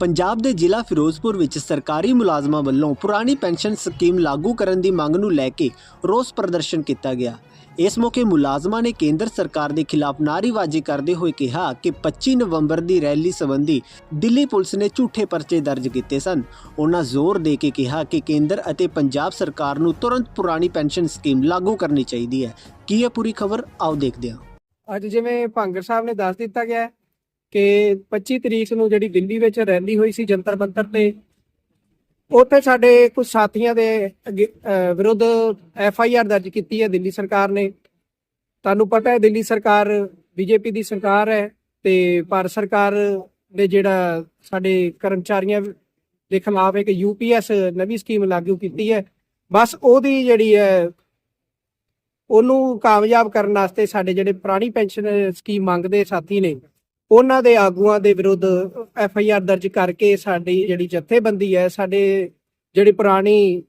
ਪੰਜਾਬ ਦੇ ਜ਼ਿਲ੍ਹਾ ਫਿਰੋਜ਼ਪੁਰ ਵਿੱਚ ਸਰਕਾਰੀ ਮੁਲਾਜ਼ਮਾਂ ਵੱਲੋਂ ਪੁਰਾਣੀ ਪੈਨਸ਼ਨ ਸਕੀਮ ਲਾਗੂ ਕਰਨ ਦੀ ਮੰਗ ਨੂੰ ਲੈ ਕੇ ਰੋਸ ਪ੍ਰਦਰਸ਼ਨ ਕੀਤਾ ਗਿਆ। ਇਸ ਮੌਕੇ ਮੁਲਾਜ਼ਮਾਂ ਨੇ ਕੇਂਦਰ ਸਰਕਾਰ ਦੇ ਖਿਲਾਫ ਨਾਅਰੇਬਾਜ਼ੀ ਕਰਦੇ ਹੋਏ ਕਿਹਾ ਕਿ 25 ਨਵੰਬਰ ਦੀ ਰੈਲੀ ਸੰਬੰਧੀ ਦਿੱਲੀ ਪੁਲਿਸ ਨੇ ਝੂਠੇ ਪਰਚੇ ਦਰਜ ਕੀਤੇ ਸਨ। ਉਹਨਾਂ ਜ਼ੋਰ ਦੇ ਕੇ ਕਿਹਾ ਕਿ ਕੇਂਦਰ ਅਤੇ ਪੰਜਾਬ ਸਰਕਾਰ ਨੂੰ ਤੁਰੰਤ ਪੁਰਾਣੀ ਪੈਨਸ਼ਨ ਸਕੀਮ ਲਾਗੂ ਕਰਨੀ ਚਾਹੀਦੀ ਹੈ। ਕੀ ਇਹ ਪੂਰੀ ਖਬਰ? ਆਓ ਦੇਖਦੇ ਹਾਂ। ਅੱਜ ਜਿਵੇਂ ਭੰਗਰ ਸਾਹਿਬ ਨੇ ਦੱਸ ਦਿੱਤਾ ਗਿਆ ਕਿ 25 ਤਰੀਕ ਨੂੰ ਜਿਹੜੀ ਦਿੱਲੀ ਵਿੱਚ ਰੈਲੀ ਹੋਈ ਸੀ ਜੰਤਰ ਮੰਤਰ ਤੇ, ਉੱਥੇ ਸਾਡੇ ਕੁਝ ਸਾਥੀਆਂ ਦੇ ਵਿਰੁੱਧ ਐਫ ਆਈ ਆਰ ਦਰਜ ਕੀਤੀ ਹੈ ਦਿੱਲੀ ਸਰਕਾਰ ਨੇ। ਤੁਹਾਨੂੰ ਪਤਾ ਹੈ ਦਿੱਲੀ ਸਰਕਾਰ ਬੀਜੇਪੀ ਦੀ ਸਰਕਾਰ ਹੈ ਤੇ ਭਾਰਤ ਸਰਕਾਰ ਨੇ ਜਿਹੜਾ ਸਾਡੇ ਕਰਮਚਾਰੀਆਂ ਦੇ ਖਿਲਾਫ ਇੱਕ ਯੂਪੀਐਸ ਨਵੀਂ ਸਕੀਮ ਲਾਗੂ ਕੀਤੀ ਹੈ। ਬਸ ਉਹਦੀ ਜਿਹੜੀ ਹੈ, ਉਹਨੂੰ ਕਾਮਯਾਬ ਕਰਨ ਵਾਸਤੇ ਸਾਡੇ ਜਿਹੜੇ ਪੁਰਾਣੀ ਪੈਨਸ਼ਨ ਸਕੀਮ ਮੰਗਦੇ ਸਾਥੀ ਨੇ ਉਹਨਾਂ ਦੇ ਆਗੂਆਂ ਦੇ ਵਿਰੁੱਧ ਐਫ ਆਈ ਆਰ ਦਰਜ ਕਰਕੇ ਸਾਡੀ ਜਿਹੜੀ ਜਥੇਬੰਦੀ ਹੈ, ਸਾਡੇ ਜਿਹੜੀ ਪੁਰਾਣੀ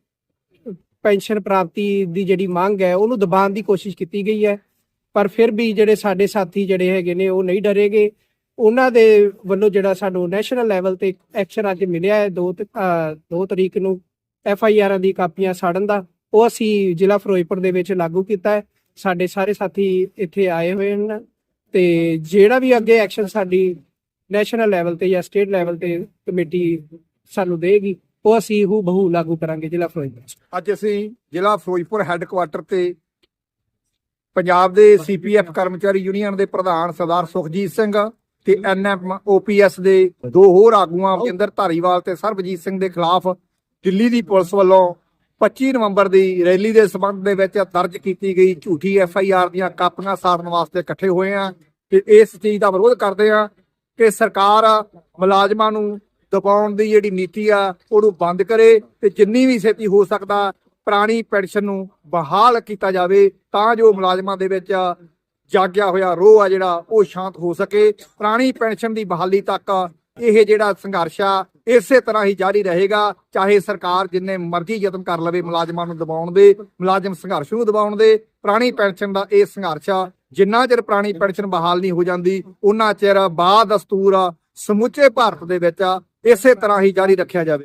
ਪੈਨਸ਼ਨ ਪ੍ਰਾਪਤੀ ਦੀ ਜਿਹੜੀ ਮੰਗ ਹੈ, ਉਹਨੂੰ ਦਬਾਉਣ ਦੀ ਕੋਸ਼ਿਸ਼ ਕੀਤੀ ਗਈ ਹੈ। ਪਰ ਫਿਰ ਵੀ ਜਿਹੜੇ ਸਾਡੇ ਸਾਥੀ ਜਿਹੜੇ ਹੈਗੇ ਨੇ, ਉਹ ਨਹੀਂ ਡਰੇਗੇ। ਉਹਨਾਂ ਦੇ ਵੱਲੋਂ ਜਿਹੜਾ ਸਾਨੂੰ ਨੈਸ਼ਨਲ ਲੈਵਲ ਤੇ ਐਕਸ਼ਨ ਅੱਜ ਮਿਲਿਆ ਹੈ 2 2 ਤਰੀਕ ਨੂੰ ਐਫ ਆਈ ਆਰਾਂ ਦੀ ਕਾਪੀਆਂ ਸਾੜਨ ਦਾ, ਉਹ ਅਸੀਂ ਜ਼ਿਲ੍ਹਾ ਫਿਰੋਜ਼ਪੁਰ ਦੇ ਵਿੱਚ ਲਾਗੂ ਕੀਤਾ ਹੈ। ਸਾਡੇ ਸਾਰੇ ਸਾਥੀ ਇੱਥੇ ਆਏ ਹੋਏ ਹਨ। ਤੇ ਜਿਹੜਾ ਵੀ ਅੱਗੇ ਐਕਸ਼ਨ ਸਾਡੀ ਨੈਸ਼ਨਲ ਲੈਵਲ ਤੇ ਜਾਂ ਸਟੇਟ ਲੈਵਲ ਤੇ ਕਮੇਟੀ ਸਾਨੂੰ ਦੇਗੀ ਉਹ ਅਸੀਂ ਹੂ ਬਹੂ ਲਾਗੂ ਕਰਾਂਗੇ ਜ਼ਿਲ੍ਹਾ ਫਿਰੋਜ਼ਪੁਰ ਅੱਜ ਅਸੀਂ ਜ਼ਿਲ੍ਹਾ ਫਿਰੋਜ਼ਪੁਰ ਹੈੱਡਕੁਆਟਰ ਤੇ ਪੰਜਾਬ ਦੇ ਸੀਪੀਐਫ ਕਰਮਚਾਰੀ ਯੂਨੀਅਨ ਦੇ ਪ੍ਰਧਾਨ ਸਰਦਾਰ ਸੁਖਜੀਤ ਸਿੰਘ ਤੇ ਐਨਐਮ ਓਪੀਐਸ ਦੇ ਦੋ ਹੋਰ ਆਗੂਆਂ ਵਿਜੇਂਦਰ ਧਾਰੀਵਾਲ ਤੇ ਸਰਬਜੀਤ ਸਿੰਘ ਦੇ ਖਿਲਾਫ ਦਿੱਲੀ ਦੀ ਪੁਲਿਸ ਵੱਲੋਂ 25 ਨਵੰਬਰ ਦੀ ਰੈਲੀ ਦੇ ਸਬੰਧ ਦੇ ਵਿੱਚ ਦਰਜ ਕੀਤੀ ਗਈ ਝੂਠੀ ਐਫ ਆਈ ਆਰ ਦੀਆਂ ਕਾਪੀਆਂ ਸਾੜਨ ਵਾਸਤੇ ਇਕੱਠੇ ਹੋਏ ਆ ਤੇ ਇਸ ਚੀਜ਼ ਦਾ ਵਿਰੋਧ ਕਰਦੇ ਆ ਕਿ ਸਰਕਾਰ ਮੁਲਾਜ਼ਮਾਂ ਨੂੰ ਦਬਾਉਣ ਦੀ ਜਿਹੜੀ ਨੀਤੀ ਆ, ਉਹਨੂੰ ਬੰਦ ਕਰੇ ਤੇ ਜਿੰਨੀ ਵੀ ਛੇਤੀ ਹੋ ਸਕਦਾ ਪੁਰਾਣੀ ਪੈਨਸ਼ਨ ਨੂੰ ਬਹਾਲ ਕੀਤਾ ਜਾਵੇ ਤਾਂ ਜੋ ਮੁਲਾਜ਼ਮਾਂ ਦੇ ਵਿੱਚ ਜਾਗਿਆ ਹੋਇਆ ਰੋਹ ਆ ਜਿਹੜਾ ਉਹ ਸ਼ਾਂਤ ਹੋ ਸਕੇ। ਪੁਰਾਣੀ ਪੈਨਸ਼ਨ ਦੀ ਬਹਾਲੀ ਤੱਕ ਇਹ ਜਿਹੜਾ ਸੰਘਰਸ਼ ਆ ਇਸੇ ਤਰ੍ਹਾਂ ਹੀ ਜਾਰੀ ਰਹੇਗਾ, ਚਾਹੇ ਸਰਕਾਰ ਜਿੰਨੇ ਮਰਜ਼ੀ ਯਤਨ ਕਰ ਲਵੇ ਮੁਲਾਜ਼ਮਾਂ ਨੂੰ ਦਬਾਉਣ ਦੇ, ਮੁਲਾਜ਼ਮ ਸੰਘਰਸ਼ ਨੂੰ ਦਬਾਉਣ ਦੇ, ਪੁਰਾਣੀ ਪੈਨਸ਼ਨ ਦਾ ਇਹ ਸੰਘਰਸ਼ ਆ, ਜਿੰਨਾ ਚਿਰ ਪੁਰਾਣੀ ਪੈਨਸ਼ਨ ਬਹਾਲ ਨਹੀਂ ਹੋ ਜਾਂਦੀ ਉਹਨਾਂ ਚਿਰ ਬਾਅਦ ਦਸਤੂਰ ਆ, ਸਮੁੱਚੇ ਭਾਰਤ ਦੇ ਵਿੱਚ ਆ, ਇਸੇ ਤਰ੍ਹਾਂ ਹੀ ਜਾਰੀ ਰੱਖਿਆ ਜਾਵੇ।